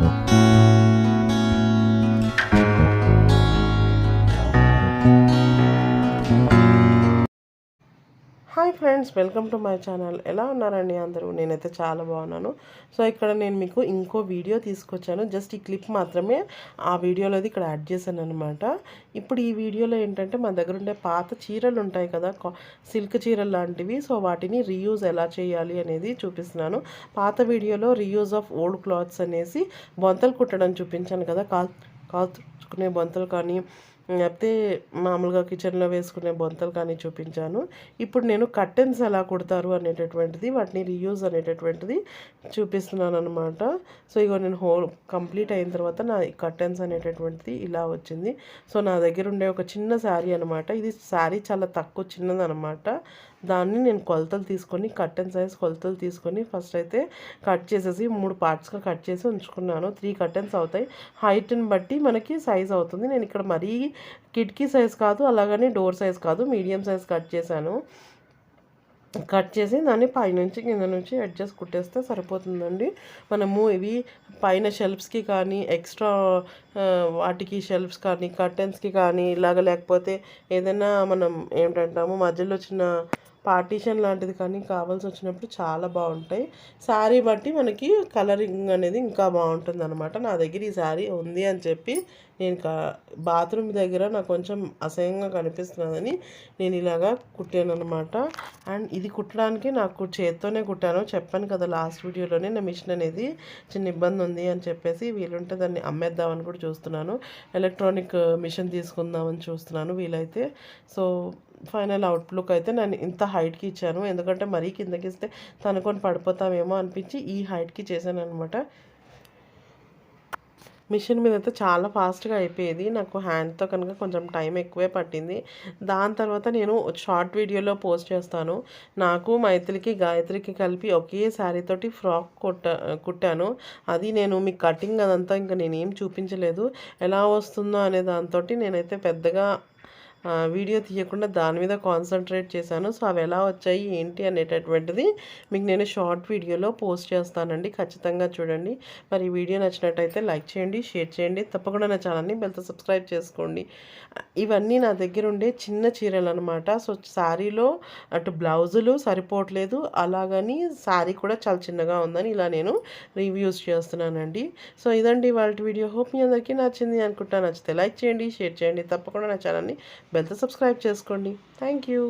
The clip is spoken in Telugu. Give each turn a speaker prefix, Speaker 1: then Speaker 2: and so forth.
Speaker 1: Música friends welcome to my channel. ఎలా ఉన్నారండి అందరూ? నేనైతే చాలా బాగున్నాను. సో ఇక్కడ నేను మీకు ఇంకో వీడియో తీసుకొచ్చాను. జస్ట్ ఈ క్లిప్ మాత్రమే ఆ వీడియోలో ఇక్కడ యాడ్ చేశాను అనమాట ఇప్పుడు ఈ వీడియోలో ఏంటంటే మన దగ్గర ఉండే పాత చీరలు ఉంటాయి కదా సిల్క్ చీరలు లాంటివి. సో వాటిని రీయూజ్ ఎలా చేయాలి అనేది చూపిస్తున్నాను. పాత వీడియోలో రీయూజ్ ఆఫ్ ఓల్డ్ క్లాత్స్ అనేసి బొంతలు కుట్టడం చూపించాను కదా కాల్ కాల్చుకునే బొంతలు కానీ అయితే మామూలుగా కిచెన్లో వేసుకునే బొంతలు కానీ చూపించాను. ఇప్పుడు నేను కర్టెన్స్ ఎలా కుడతారు అనేటటువంటిది వాటిని రీయూజ్ అనేటటువంటిది చూపిస్తున్నాను అనమాట సో ఇగో నేను హోల్ కంప్లీట్ అయిన తర్వాత నా కర్టెన్స్ అనేటటువంటిది ఇలా వచ్చింది. సో నా దగ్గర ఉండే ఒక చిన్న శారీ అనమాట ఇది శారీ చాలా తక్కువ చిన్నదనమాట దాన్ని నేను కొలతలు తీసుకొని కర్టెన్ సైజ్ కొలతలు తీసుకొని ఫస్ట్ అయితే కట్ చేసేసి మూడు పార్ట్స్గా కట్ చేసి ఉంచుకున్నాను. త్రీ కర్టెన్స్ అవుతాయి. హైట్ని బట్టి మనకి సైజ్ అవుతుంది. నేను ఇక్కడ మరీ కిటికీ సైజ్ కాదు అలాగని డోర్ సైజ్ కాదు మీడియం సైజ్ కట్ చేశాను. కట్ చేసి దాన్ని పైనుంచి కింద నుంచి అడ్జస్ట్ కుట్టేస్తే సరిపోతుందండి. మనము ఇవి పైన షెల్ఫ్స్కి కానీ ఎక్స్ట్రా వాటికి షెల్ఫ్స్ కానీ కర్టెన్స్కి కానీ ఇలాగ లేకపోతే ఏదైనా మనం ఏంటంటాము మధ్యలో చిన్న పార్టీషన్ లాంటిది కానీ కావాల్సి వచ్చినప్పుడు చాలా బాగుంటాయి. శారీ బట్టి మనకి కలరింగ్ అనేది ఇంకా బాగుంటుంది అనమాట నా దగ్గర ఈ శారీ ఉంది అని చెప్పి నేను బాత్రూమ్ దగ్గర నాకు కొంచెం అసహ్యంగా కనిపిస్తున్నదని నేను ఇలాగా కుట్టాను అనమాట అండ్ ఇది కుట్టడానికి నాకు చేత్తోనే కుట్టాను. చెప్పాను కదా లాస్ట్ వీడియోలోనే నా మిషన్ అనేది చిన్న ఇబ్బంది ఉంది అని చెప్పేసి వీలుంటే దాన్ని అమ్మేద్దామని కూడా చూస్తున్నాను. ఎలక్ట్రానిక్ మిషన్ తీసుకుందామని చూస్తున్నాను వీలైతే. సో ఫైనల్ అవుట్లుక్ అయితే నేను ఇంత హైట్కి ఇచ్చాను. ఎందుకంటే మరీ కిందకి ఇస్తే తనుకొని పడిపోతామేమో అనిపించి ఈ హైట్కి చేశాను అనమాట మిషన్ మీద అయితే చాలా ఫాస్ట్గా అయిపోయేది. నాకు హ్యాండ్తో కనుక కొంచెం టైం ఎక్కువే పట్టింది. దాని తర్వాత నేను షార్ట్ వీడియోలో పోస్ట్ చేస్తాను. నాకు మైత్రికి గాయత్రికి కలిపి ఒకే శారీతోటి ఫ్రాక్ కుట్ట కుట్టాను. అది నేను మీకు కటింగ్ అదంతా ఇంకా నేనేం చూపించలేదు. ఎలా వస్తుందో అనే దాంతో నేనైతే పెద్దగా వీడియో తీయకుండా దాని మీద కాన్సన్ట్రేట్ చేశాను. సో అవి ఎలా వచ్చాయి ఏంటి అనేటటువంటిది మీకు నేను షార్ట్ వీడియోలో పోస్ట్ చేస్తానండి. ఖచ్చితంగా చూడండి. మరి ఈ వీడియో నచ్చినట్టయితే లైక్ చేయండి షేర్ చేయండి. తప్పకుండా నా ఛానల్ని బెల్తో సబ్స్క్రైబ్ చేసుకోండి. ఇవన్నీ నా దగ్గర ఉండే చిన్న చీరలు అనమాట సో శారీలో అటు బ్లౌజులు సరిపోవట్లేదు. అలాగని శారీ కూడా చాలా చిన్నగా ఉందని ఇలా నేను రివ్యూస్ చేస్తున్నానండి. సో ఇదండి వాళ్ళ వీడియో. హోప్ మీ అందరికీ నచ్చింది అనుకుంటా. నచ్చితే లైక్ చేయండి షేర్ చేయండి. తప్పకుండా నా ఛానల్ని బెల్తో సబ్స్క్రైబ్ చేసుకోండి. Thank you